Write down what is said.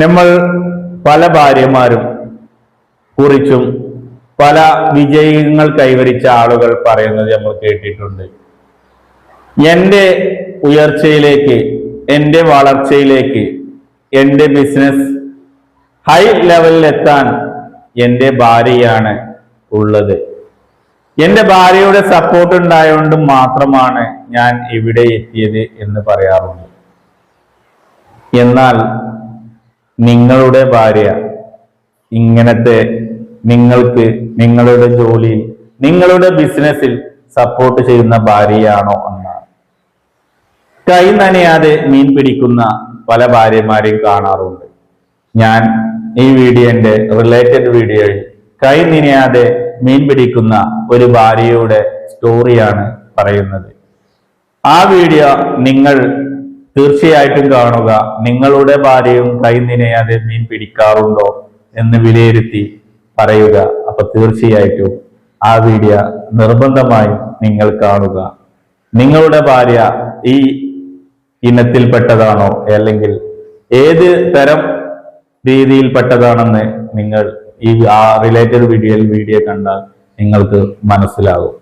നമ്മൾ പല ഭാര്യമാരും കുറിച്ചും പല വിജയങ്ങൾ കൈവരിച്ച ആളുകൾ പറയുന്നത് നമ്മൾ കേട്ടിട്ടുണ്ട്. എന്റെ ഉയർച്ചയിലേക്ക് എന്റെ വളർച്ചയിലേക്ക് എന്റെ ബിസിനസ് ഹൈ ലെവലിൽ എത്താൻ എന്റെ ഭാര്യയാണ് ഉള്ളത്. എന്റെ ഭാര്യയുടെ സപ്പോർട്ട് ഉണ്ടായതുകൊണ്ട് മാത്രമാണ് ഞാൻ ഇവിടെ എത്തിയത് എന്ന് പറയാറുണ്ട്. എന്നാൽ നിങ്ങളുടെ ഭാര്യ ഇങ്ങനത്തെ നിങ്ങൾക്ക് നിങ്ങളുടെ ജോലിയിൽ നിങ്ങളുടെ ബിസിനസ്സിൽ സപ്പോർട്ട് ചെയ്യുന്ന ഭാര്യയാണോ എന്നാണ്. കൈ നനയാതെ മീൻ പിടിക്കുന്ന പല ഭാര്യമാരെയും കാണാറുണ്ട്. ഞാൻ ഈ വീഡിയോന്റെ റിലേറ്റഡ് വീഡിയോയിൽ കൈ നനയാതെ മീൻ പിടിക്കുന്ന ഒരു ഭാര്യയുടെ സ്റ്റോറിയാണ് പറയുന്നത്. ആ വീഡിയോ നിങ്ങൾ തീർച്ചയായിട്ടും കാണുക. നിങ്ങളുടെ ഭാര്യയും കൈ നനയാതെ മീൻ പിടിക്കാറുണ്ടോ എന്ന് വിലയിരുത്തി പറയുക. അപ്പൊ തീർച്ചയായിട്ടും ആ വീഡിയോ നിർബന്ധമായും നിങ്ങൾ കാണുക. നിങ്ങളുടെ ഭാര്യ ഈ ഇനത്തിൽപ്പെട്ടതാണോ? അല്ലെങ്കിൽ ഏത് തരം രീതിയിൽപ്പെട്ടതാണെന്ന് നിങ്ങൾ ഈ ആ റിലേറ്റഡ് വീഡിയോയിൽ വീഡിയോ കണ്ടാൽ നിങ്ങൾക്ക് മനസ്സിലാകും.